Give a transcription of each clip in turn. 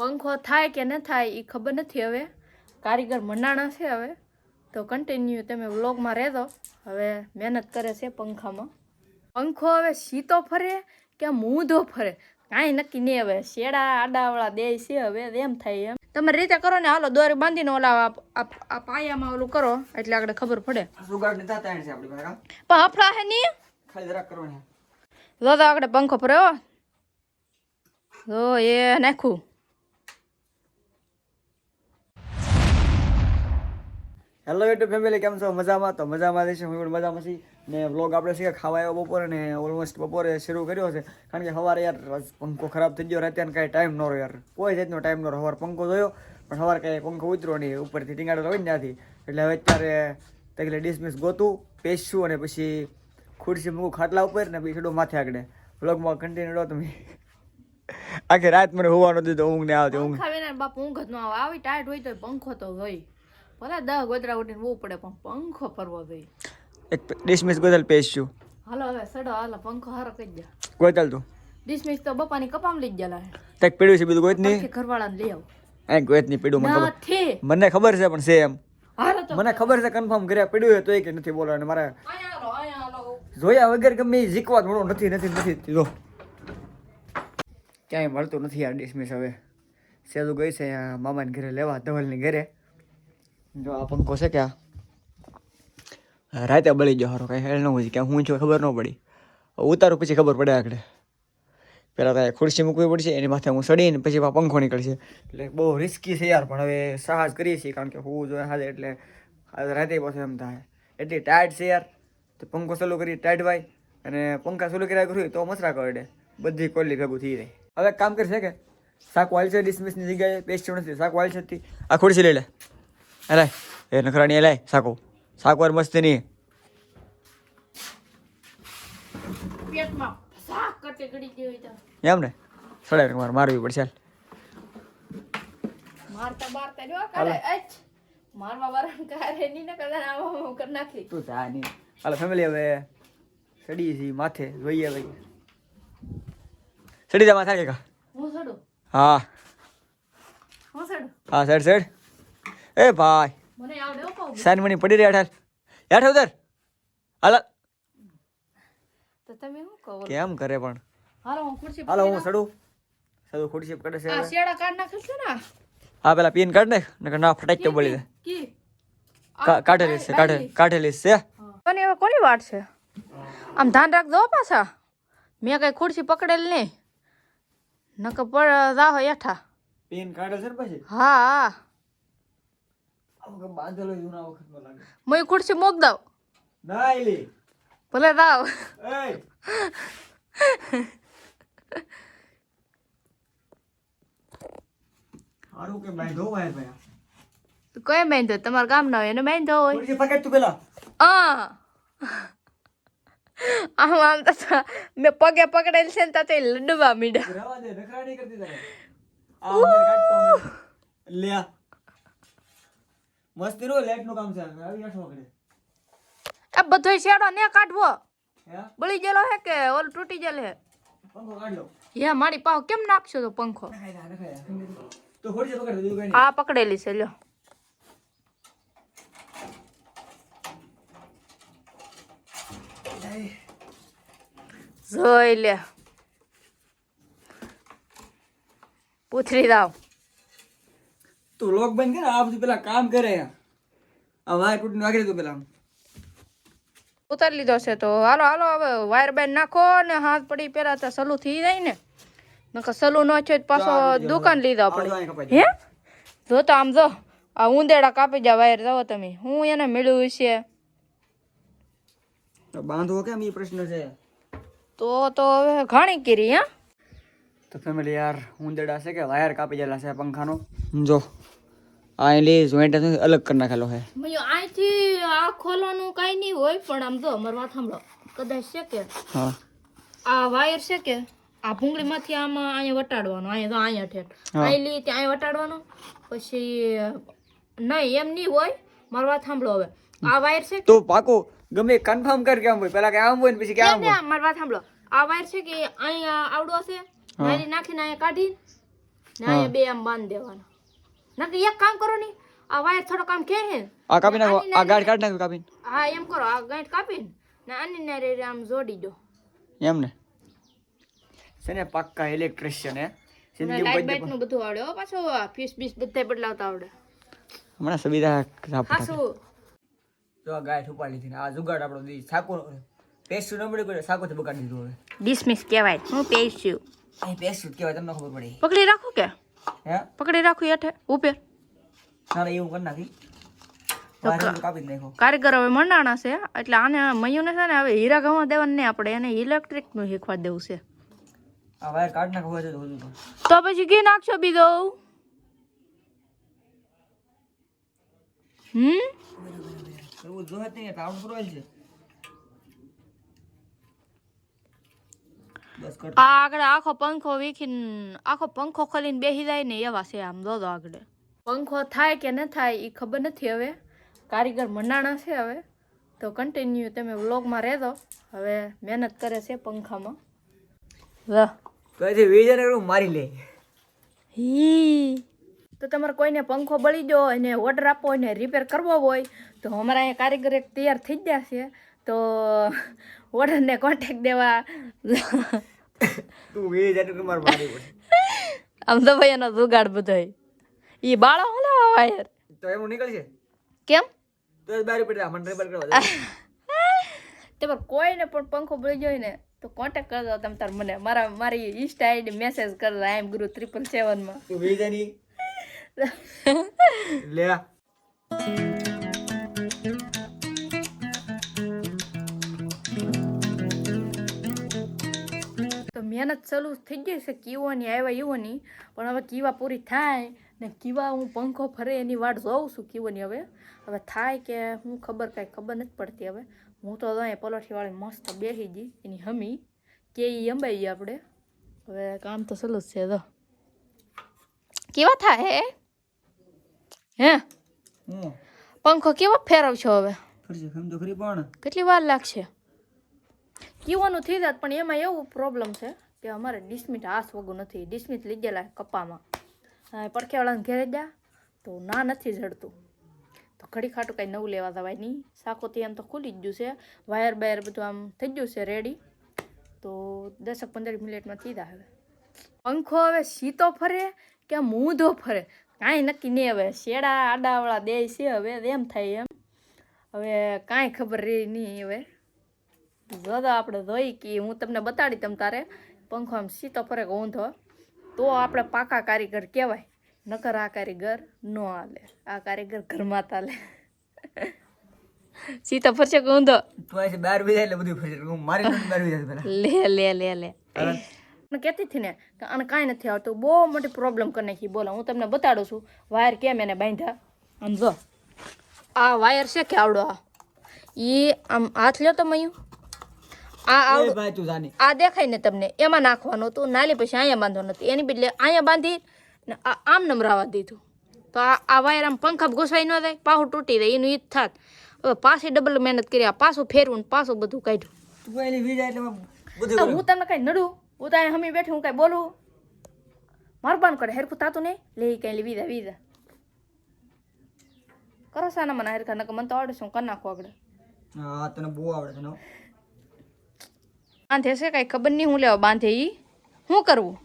પંખો થાય કે ન થાય એ ખબર નથી હવે. કારીગર મંડાણા છે હવે. તો કન્ટિન્યુ તમે વ્લોગમાં રહેજો. હવે મહેનત કરે છે પંખામાં. પંખો હવે સીતો ફરે કે મૂંધો ફરે? કાંઈ નક્કી નહીં હવે. શેડા આડાવાળા દે છે હવે એમ થાય એમ. તમે રીતે કરો ને હાલો દોરી બાંધીને ઓલા આ- પાયામાં ઓલું કરો એટલે આગળ ખબર પડે? પણ હફડા હે નહીં દાદા આગળ પંખો ફર્યો જો એ નાખું. હેલો યુટ્યુબ ફેમિલી કેમ છો? મજામાં? તો મજામાં છે હું પણ મજામાં છી ને વ્લોગ આપણે છે ખાવા આવ્યો બપોરે ને ઓલમોસ્ટ બપોરે શરૂ કર્યો છે. કારણ કે સવારે યાર પંખો ખરાબ થઈ ગયો રાતે કાંઈ ટાઈમ ન રહ્યો યાર. કોઈ જાતનો ટાઈમ ન રહ્યો. સવાર પંખો જોયો, પણ સવારે કાંઈ પંખો ઉતરો નહીં. ઉપરથી ટીંગાડો રહી ત્યાંથી. એટલે હવે અત્યારે તકલે ડિસમિસ ગોતું પેસ્યું અને પછી ખુરશી મૂકું ખાટલા ઉપર ને પછી થોડું માથે આગળ. વ્લોગમાં કન્ટિન્યુ રહો તમે. આખી રાત મને હોવા નથી તો ઊંઘ ને આવતી, ઊંઘ. બાપુ ઊંઘ જ ન આવે. આવી ટાઈટ હોય તો પંખો તો હોય. ભલે દહ ગોદરા ઉઠીને બહુ પડે પણ પંખો ફરવો જોઈએ. એક ડિસમિસ ગોદલ પેસ્યું. હાલો હવે સડો હાલો પંખો હારો કરી દે. ગોતલ તું. ડિસમિસ તો બપાની કપામ લઈ હે તક પીડ્યું છે બીજું ગોત નહીં ઘરવાળાને લઈ આવ. એ ગોત નહીં પીડ્યું મને ખબર. મને ખબર છે પણ છે એમ હારો તો મને ખબર છે કન્ફર્મ કર્યા. પીડું હોય તો એ કે નથી બોલો અને મારે જોયા વગર ગમે એ જીકવા થોડો નથી નથી નથી. જો ક્યાંય મળતું નથી આ ડિસમિસ હવે. સેલું ગઈ છે મામાને ઘરે લેવા ધવલની ઘરે. જો આ પંખો છે કે આ રાતે બળી ગયો હારો કાંઈ હેલ ન હોય કે હું છું ખબર ન પડી. ઉતારું પછી ખબર પડે આગળ. પહેલાં તો ખુરશી મૂકવી પડશે એની માથે હું સડીને પછી પંખો નીકળશે. એટલે બહુ રિસ્કી છે યાર પણ હવે સાહસ કરીએ છીએ કારણ કે હું જોઈએ હાજર એટલે રાતે પાછું એમ થાય. એટલી ટાઈટ છે યાર. તો પંખો ચાલુ કરી ટાઈટ ભાઈ. અને પંખા ચાલુ કર્યા કર્યું તો મસરા કરડે. બધી કોલી ભેગું થઈ રહી હવે કામ કરશે કે શાક વાલ છે ડિસમિસની જગ્યાએ પેસ્ટ નથી શાક વાલ છે આ ખુરશી લઈ લે. લાય એ નખરાણી લાય સાકો. શાક મસ્તી નહીં એમ ને સડાય મારે મારવી પડશે. મારતા મારતા જો કાલે મારવા વાળા કારે ની ને કદાચ આમાં કર નાખી. તું જા નહીં હાલો ફેમિલી હવે સડી છીએ માથે જોઈએ ભાઈ સડી જા માથા કે કા. હું સડું? હા. હું સડું? હા સાઈડ સાઈડ એ ભાઈ. મને આવડે હો પાઉં સાઈન મની પડી રહ્યા ઠાર યાર ઉધર હાલ. તો તમે શું કહો? કેમ કરે પણ? હાલો હું ખુરશી હાલો હું સડું. સડું ખુરશી પડે છે આ શેડા કાઢ નાખેલ છે ને? હા પેલા પીન કાઢ નાખ નકર ના ફટાક તો બળી જાય. કી? કા- કાઢેલી છે કાઢે કાઢેલી છે. કોની હવે કોની વાત છે? આમ ધ્યાન રાખજો પાછા. મેં કઈ ખુરશી પકડેલી નહીં. નકર પર જાહો હેઠા. પીન કાઢે છે ને પછી? હા હા. બાંધેલો જૂના વખતનો લાગે. મેં ખુરશી મોક દાવ ના એલી. ભલે દાવ હારું કેમ બાંધો હોય ભાઈ કઈ બાંધો? તમાર ગામ ના હોય એને બાંધો હોય. ખુરશી પકડ તું પેલા. આ આમ આમ તો મેં પગે પકડેલ છે ને તો લડવા મીડા રવા દે નખરાડી કરતી તારે. આ કાઢતો. લે. મસ્તી રો લાઈટનું કામ છે આવી આઠ વાગડે આ બધો શેડો ને કાઢવો હે બળી ગયેલો હે કે ઓલ તૂટી ગયેલ હે પંખો કાઢ લો હે મારી પાવ કેમ નાખશો તો પંખો નખાઈ દે, નખાઈ દે. તો ખોડી પકડ દે, બીજું કઈ આ પકડેલી છે લ્યો નહીં. જોઈ લે પૂછરી દાવ તું લોક બંધ કરે આ બધું પેલા કામ કરે. આ વાયર તૂટીને વાગી દીધું પેલા. ઉતારી લીધો છે તો હાલો હાલો હવે વાયર બેન નાખો ને હાથ પડી પેલા તો સલુ થઈ જાય ને. નકર સલુ ન છે પાછો દુકાન લીધો આપણે હે? જો તો આમ જો આ ઉંદેડા કાપી જા વાયર જાઓ તમે. હું એને મેળવ્યું છે તો બાંધવો કેમ એ પ્રશ્ન છે? તો તો હવે ઘણી કરી હે? તો ફેમિલી યાર ઉંદેડા છે કે વાયર કાપી ગયેલા છે પંખાનો? જો. આ એલી જોઈન્ટ અલગ કરી નાખેલો છે મયો અહીંથી આ ખોલવાનું કાંઈ નહીં હોય પણ આમ તો મારી વાત સાંભળો. કદાચ છે કે? હા. આ વાયર છે કે? આ ભૂંગળીમાંથી આમાં અહીંયા વટાડવાનો અહીંયા તો અહીંયા ઠેઠ હા. લી ત્યાં અહીંયા વટાડવાનો. પછી નહીં એમ નહીં હોય. મારી વાત સાંભળો હવે. આ વાયર છે તો પાકો ગમે કન્ફર્મ કર કેમ હોય. પેલા કે આમ હોય ને પછી કે આમ હોય. મારી વાત સાંભળો. આ વાયર છે કે અહીંયા આવડો છે નાખીને અહીંયા કાઢી ને અહીંયા બે આમ બાંધી દેવાના. ના એક કામ કરો ને આ વાયર થોડો કામ કે હે. આ કાપી નાખો આ ગાંઠ કાઢી નાખો કાપીને. હા એમ કરો આ ગાંઠ કાપીને ને આની ને રે આમ જોડી દો. એમ ને છે ને પાક્કા ઇલેક્ટ્રિશિયન હે જિંદગી લાઈટ બાઈટનું બધું આવડે હો પાછો ફીસ બીસ બધે બદલાવતા આવડે. હમણાં સુવિધા હાસુ જો આ ગાંઠ ઉપાડી લીધી ને આ જુગાડ આપણો દી સાકો પેસ્યુ ન મળ્યું સાકોથી બગાડી દીધું હવે. ડિસમિસ કહેવાય હું પેસ્યું અહીં પેસ્યુ કહેવાય તમને ખબર પડી. પકડી રાખું કે? હે? પકડી રાખું હેઠે. ઉપર ના એવું કરી નાખી. તો તો કારીગર હવે મંડાણા છે એટલે આને મયુને છે ને હવે હીરા ઘઉં દેવાનું નહીં આપણે એને ઇલેક્ટ્રિકનું શીખવા દેવું છે. આ વાયર કાઢી નાખો હોય તો તો. તો પછી ઘી નાખશો બીજો? હમ? એવું જોહે નહીં રાઉન્ડ છે. આગળ આખો પંખો વીખીને આખો પંખો ખોલીને બેસી જાય ને એવા છે આમ દોદો આગળ. પંખો થાય કે ન થાય એ ખબર નથી હવે. કારીગર મંડાણા છે હવે. તો કન્ટિન્યુ તમે વ્લોગમાં રહેજો. હવે મહેનત કરે છે પંખામાં. મારી લે. હી તો તમારે કોઈને પંખો બળી ગયો અને ને ઓર્ડર આપવો અને રિપેર કરવો હોય તો અમારા અહીંયા કારીગર એક તૈયાર થઈ જ જશે તો ઓર્ડરને કોન્ટેક્ટ દેવા. તું વીજ કરું માર મારી પડે આમ તો ભાઈ એનો જુગાડ બધો એ બાળો હલો વાયર તો એમ નીકળશે? કેમ? તો બારી પડે મને રિપેર કરવા તે પર કોઈને પણ પંખો બળી ગયો હોય ને તો કોન્ટેક્ટ કરજો તમે તાર મને. મારા મારી ઇન્સ્ટા આઈડી મેસેજ કરજો આઈ એમ ગુરુ ત્રિપલ સેવનમાં તું વીજ લે મહેનત ચાલુ થઈ ગઈ છે કીઓની આવ્યા યુવાની પણ હવે કીવા પૂરી થાય ને કીવા હું પંખો ફરે એની વાટ જોઉં છું કીવાની હવે હવે થાય કે હું ખબર કાંઈ ખબર નથી પડતી હવે હું તો અહીંયા પલોઠીવાળી મસ્ત બેસી ગઈ એની હમી કે એ અંબાઈ આપણે હવે કામ તો સલું જ છે તો કેવા થાય હે હે હું પંખો કેવો ફેરવશો હવે કેટલી વાર લાગશે કીવાનું થઈ જાત પણ એમાં એવું પ્રોબ્લેમ છે કે અમારે ડિસ્મિટ હાથ વગું નથી. ડિસ્મિટ લીધેલા કપામાં કપ્પામાં. પડખેવાળાને ઘેરે જા તો ના નથી જડતું. તો ઘડી ખાટું કાંઈ નવું લેવા જવાય નહીં. સાકોથી એમ તો ખુલી જ ગયું છે. વાયર બાયર બધું આમ થઈ ગયું છે રેડી તો દસક પંદર મિનિટમાં થઈ હવે. પંખો હવે સીતો ફરે કે મૂંધો ફરે? કાંઈ નક્કી નહીં હવે. શેડા આડાવાળા દે છે હવે. એમ થાય એમ. હવે કાંઈ ખબર રહી નહીં હવે. જો આપણે જોઈ કે હું તમને બતાડી તમ તારે. પંખો આમ સીતો ફરે કે ઊંધો તો આપણે પાકા કારીગર કહેવાય. નકર આ કારીગર ન હાલે. આ કારીગર ઘરમાં તાલે સીતો ફરશે કે ઊંધો? બાર વીજ એટલે બધું ફરશે. હું મારી વીજ પેલા લે લે લે લે. કહેતી હતી ને કે આને કાંઈ નથી આવતું. બહુ મોટી પ્રોબ્લેમ કરી નાખી. બોલો હું તમને બતાડું છું. વાયર કેમ એને બાંધ્યા? આમ જો. આ વાયર છે કે આવડો આ? એ આમ હાથ લ્યો તો મયું. આ એ ભાઈ તું જાની. આ દેખાય ને તમને. એમાં નાખવાનું હતું નાલી પછી અહીંયા બાંધવાનું હતું. એની બદલે અહીંયા બાંધી ને આ આમ નમરાવા દીધું. તો આ આ વાયર આમ પંખા ઘૂસાઈ ન જાય પાછું તૂટી જાય એનું ઈ જ થાત. હવે પાછી ડબલ મહેનત કરી આ પાછું ફેરવું ને પાછું બધું કાઢ્યું. તું વીજ એટલે. હું તમને કઈ નડું? હું તારે હમી બેઠી હું કઈ બોલું? મારું બાન કરે હેરખું થાતું નહીં? લે કઈ લે વિધા વિધા કરો સાના મને હેરખા નકર મને તો આવડે હું કરી નાખું આગળ. હા તને બહુ આવડે છે. બાંધે છે કઈ ખબર નહીં હું લેવા બાંધે ઈ. શું કરવું?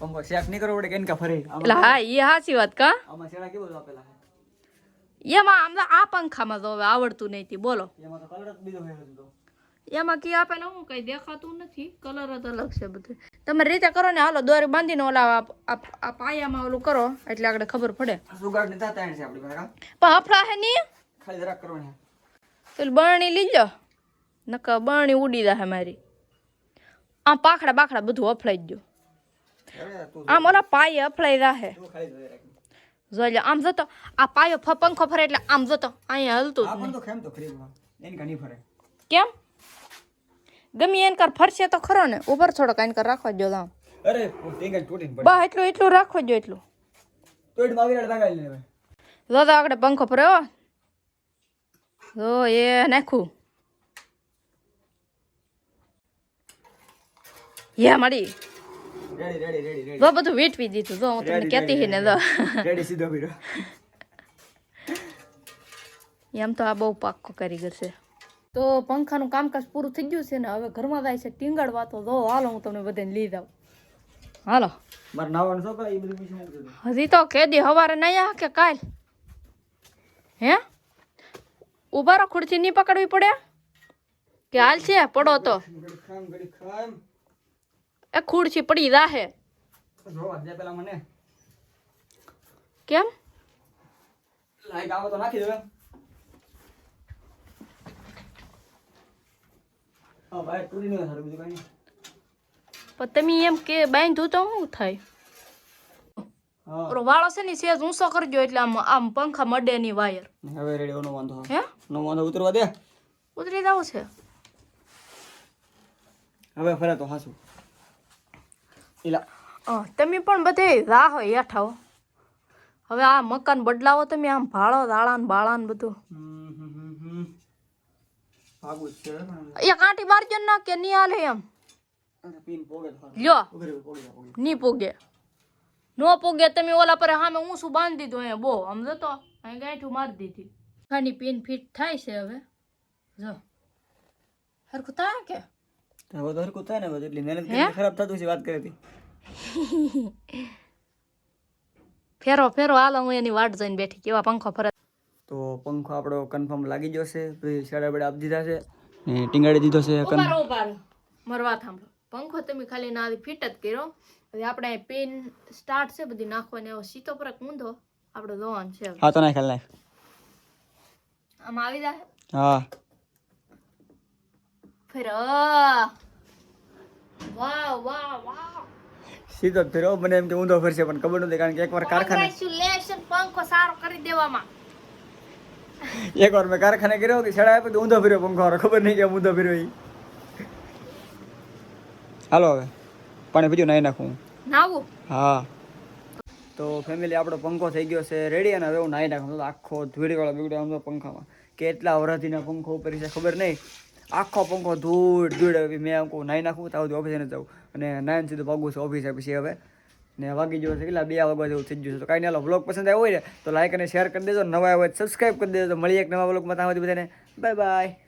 પંખો શેક નહીં કરવો પડે કેન કા ફરે. એટલે હા એ સાચી વાત કા? આમાં શેણા કેવું આપેલા એમાં આમ આ પંખામાં તો હવે આવડતું નહીં તી બોલો. એમાં તો કલર જ બીજો હોય તો. એમાં કી આપેલા હું કઈ દેખાતું નથી. કલર જ અલગ છે બધું. તમે રીતે કરો ને હાલો દોરી બાંધીને ઓલા આ- પાયામાં ઓલું કરો એટલે આગળ ખબર પડે. સુગાડ ને થતા છે આપણી પાસે પણ હફડા હે નહીં ખાલી જરાક કરવાની પેલી બરણી લીજો નકર બરણી ઉડી જાય મારી. આમ પાખડા બાખડા બધું અફળાઈ ગયું. આમ ઓલા પાયે અફળાઈ રાહે. જોઈ લે આમ જતો આ પાયો પંખો ફરે એટલે આમ જતો અહીંયા હલતું જ નહીં. કેમ? ગમી એન કર ફરશે તો ખરો ને. ઉપર થોડોક એને કર રાખવા જો આમ. અરે બસ એટલું એટલું રાખવા જો એટલું. તો આગળ પંખો ફર્યો જો એ નાખું. યા મારી રેડી રેડી રેડી રેડી જો બધું વેઠવી દીધું. જો હું તમને કહેતી હી ને જો. રેડી સીધો પીરો એમ તો આ બહુ પાક્કો કારીગર છે. તો પંખાનું કામકાજ પૂરું થઈ ગયું છે ને હવે ઘરમાં જાય છે ટીંગાડવા. તો જો હાલો હું તમને બધાને લઈ જાઉં. હાલો. મારે નાવાનું કરે એ બધું હજી તો કેદી હવારે નહીં આ કે કાલ? હે? ઊભા રહો ખુરશી નહીં પકડવી પડે? કે હાલ છે પડો તો. ખામ ખામ. એ ખુરશી પડી રાહે. કેમ? લાઈટ આવો તો નાખી દો એમ. હા ભાઈ તૂટી નહીં સારું બીજું કાંઈ નહીં. પણ તમે એમ કે બાંધ્યું તો શું થાય? વાળો છે ને સેજ ઊંચો કરજો એટલે આમ આમ પંખા મડે ની વાયર. હવે રેડી નો વાંધો. હે? નો વાંધો ઉતરવા દે. ઉતરી જાવ છે. હવે ફરે તો હાસું એલા તમે પણ બધે રાહો હેઠા હો. હવે આ મકાન બદલાવો તમે આમ ભાળો દાળા ને બાળા ને બધું. એ કાંટી મારજો ને કે નહીં હાલે એમ. તો. લ્યો. નહીં પૂગે નો પૂગે. તમે ઓલા પર સામે શું બાંધી દીધું અહીંયા બહુ સમજો તો અહીં ગાંઠું મારી દીધી. ખાની પિન ફિટ થાય છે હવે. જો. હરખું થાય કે? તો હવે તો હરખું થાય ને બધું એટલી મહેનત? ખરાબ થતું છે વાત કરી હતી. ફેરો ફેરો હાલો હું એની વાટ જોઈને બેઠી કેવા પંખો ફરે. તો પંખો આપણો કન્ફર્મ લાગી ગયો છે પછી સાડા બેડા આપી દીધા છે. ને ટીંગાડી દીધો છે ઉભારો ઉભારો મારી વાત પંખો તમે ખાલી ના ફિટ જ કર્યો. હવે આપણે પેન સ્ટાર્ટ છે બધી નાખવાની. એવો સીતો પર ઊંધો. આપણો લોન છે હા તો નાખ નાખ. આમાં આવી જાય? હા. ફેર. વાહ વાહ વાહ સીધો ફેરો. મને એમ કે ઊંધો ફરશે પણ ખબર નથી કારણ કે એકવાર કારખાને ઇન્સ્યુલેશન પંખો સારો કરી દેવામાં. એકવાર મેં કારખાને કર્યો કે છેડા આપ્યો ઊંધો ફેર્યો પંખો વાળો. ખબર નહીં કે ઊંધો ફેર્યો ઈ. હાલો હવે પાણી પીજો નાઈ નાખું. નાવું. હા. તો ફેમિલી આપણો પંખો થઈ ગયો છે રેડી અને હવે હું નાઈ નાખું. આખો ધૂળીવાળો બીગડ્યો આમ તો પંખામાં. કેટલા વરસથી પંખો ઉપર છે ખબર નહીં. આખો પંખો ધૂળ ધૂળ મેં આખું નાઈ નાખું તો ઓફિસે નથી જાઉં. અને નાઈન સીધું ભાગું છું ઓફિસે પછી હવે. ને વાગી જવું છે કેટલા? બે વાગવા જેવું થઈ છે. તો કાંઈ નહીં બ્લોગ પસંદ આવ્યો હોય ને, તો લાઈક અને શેર કરી દેજો. નવા હોય સબસ્ક્રાઈબ કરી દેજો. મળીએ એક નવા બ્લોગમાં ત્યાં બધાને. Bye bye